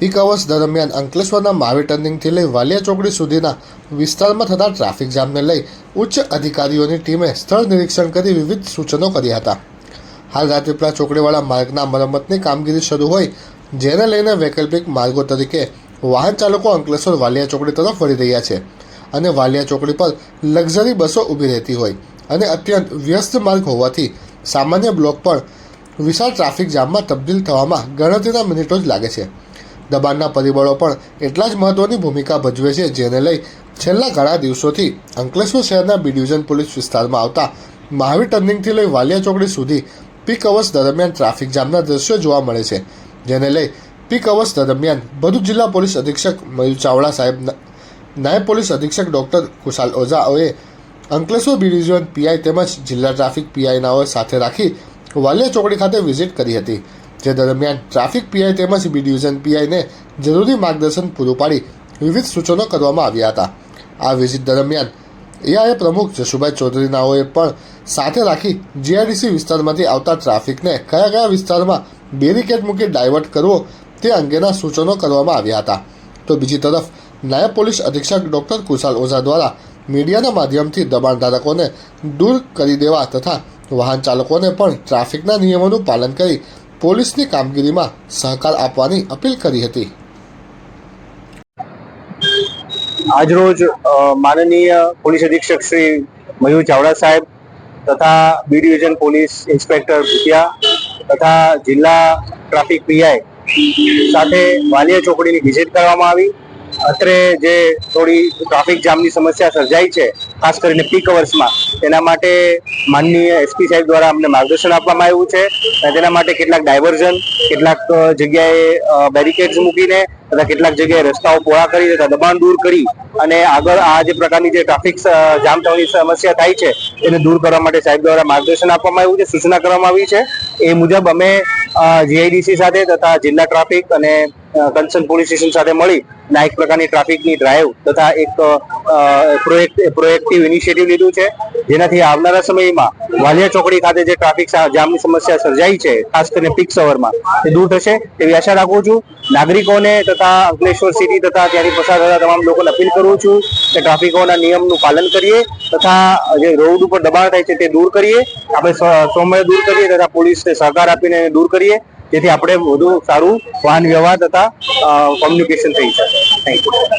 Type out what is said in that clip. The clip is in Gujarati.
પીક અવર્સ દરમિયાન અંકલેશ્વરના મહાવીર ટર્નિંગથી લઈ વાલિયા ચોકડી સુધીના વિસ્તારમાં થતા ટ્રાફિક જામને લઈ ઉચ્ચ અધિકારીઓની ટીમે સ્થળ નિરીક્ષણ કરી વિવિધ સૂચનો કર્યા હતા. હાલ રાજપીપળા ચોકડીવાળા માર્ગના મરમ્મતની કામગીરી શરૂ હોય, જેને લઈને વૈકલ્પિક માર્ગો તરીકે વાહન ચાલકો અંકલેશ્વર વાલિયા ચોકડી તરફ વળી રહ્યા છે અને વાલિયા ચોકડી પર લક્ઝરી બસો ઊભી રહેતી હોય અને અત્યંત વ્યસ્ત માર્ગ હોવાથી સામાન્ય બ્લોક પર વિશાળ ટ્રાફિક જામમાં તબદીલ થવામાં ગણતરીના મિનિટો જ લાગે છે. દબાણના પરિબળો પણ એટલા જ મહત્ત્વની ભૂમિકા ભજવે છે, જેને લઈ છેલ્લા ઘણા દિવસોથી અંકલેશ્વર શહેરના બી ડિવિઝન પોલીસ વિસ્તારમાં આવતા મહાવીર ટર્નિંગથી લઈ વાલિયા ચોકડી સુધી પીક અવર્સ દરમિયાન ટ્રાફિક જામના દ્રશ્યો જોવા મળે છે, જેને લઈ પીક અવર્સ દરમિયાન ભરૂચ જિલ્લા પોલીસ અધિક્ષક મયુર ચાવડા સાહેબ નાયબ પોલીસ અધિક્ષક ડૉક્ટર કુશાલ ઓઝાઓએ અંકલેશ્વર બી ડિવિઝન પીઆઈ તેમજ જિલ્લા ટ્રાફિક પીઆઈનાઓ સાથે રાખી વાલિયા ચોકડી ખાતે વિઝિટ કરી હતી. જે દરમિયાન ટ્રાફિક પીઆઈ તેમજ બી ડિવિઝન પીઆઈને જરૂરી માર્ગદર્શન પૂરું પાડી વિવિધ સૂચનો કરવામાં આવ્યા હતા. આ વિઝિટ દરમિયાન એઆઈએ પ્રમુખ જશુભાઈ ચૌધરીનાઓએ પણ સાથે રાખી જીઆઈડીસી વિસ્તારમાંથી આવતા ટ્રાફિકને કયા કયા વિસ્તારમાં બેરિકેડ મૂકી ડાયવર્ટ કરવો તે અંગેના સૂચનો કરવામાં આવ્યા હતા. તો બીજી તરફ, નાયબ પોલીસ અધિક્ષક ડૉક્ટર કુશાલ ઓઝા દ્વારા મીડિયાના માધ્યમથી દબાણધારકોને દૂર કરી દેવા તથા વાહન ચાલકોને પણ ટ્રાફિકના નિયમોનું પાલન કરી પોલીસની કામગીરીમાં સહકાર આપવાની અપીલ કરી હતી. આજરોજ માનનીય પોલીસ અધિક્ષક શ્રી મયુર ચાવડા સાહેબ તથા B division police inspector Bhutiya તથા જિલ્લા ટ્રાફિક પીઆઈ સાથે વાલિયા ચોકડીની વિઝિટ કરવામાં આવી. અત્રે જે થોડી ટ્રાફિક જામની સમસ્યા સર્જાઈ છે, ખાસ કરીને પીક અવર્સમાં તેના માટે માનનીય એસપી સાહેબ દ્વારા અમને માર્ગદર્શન આપવામાં આવ્યું છે. અને તેના માટે કેટલાક ડાયવર્ઝન કેટલાક જગ્યાએ બેરિકેડ્સ મૂકીને તથા કેટલાક જગ્યાએ રસ્તાઓ પહોળા કરી તથા દબાણ દૂર કરી અને આગળ આ જે પ્રકારની જે ટ્રાફિક જામ થવાની સમસ્યા થાય છે એને દૂર કરવા માટે સાહેબ દ્વારા માર્ગદર્શન આપવામાં આવ્યું છે, સૂચના કરવામાં આવી છે. એ મુજબ અમે જીઆઈડીસી સાથે તથા જિલ્લા ટ્રાફિક અને કન્સર્ન પોલીસ સ્ટેશન સાથે મળી અને એક પ્રકારની ટ્રાફિકની ડ્રાઈવ તથા એક પ્રોએક્ટિવ ઇનિશિયેટિવ લીધું છે. જેનાથી આવનારા સમયમાં વાલિયા ચોકડી ખાતે જે ટ્રાફિક જામની સમસ્યા સર્જાઈ છે, ખાસ કરીને પીક સવરમાં તે દૂર થશે તેવી આશા રાખું છું. નાગરિકોને તથા અંકલેશ્વર સિટી તથા ત્યાંથી પસાર થતા તમામ લોકોને અપીલ કરું છું કે ટ્રાફિકોના નિયમનું પાલન કરીએ તથા જે રોડ ઉપર દબાણ થાય છે તે દૂર કરીએ. આપણે સૌમ્ય દૂર કરીએ તથા પોલીસને સહકાર આપીને દૂર કરીએ. જેથી આપણે વધુ સારું વાહન વ્યવહાર તથા કોમ્યુનિકેશન થઈ શકે. Thank you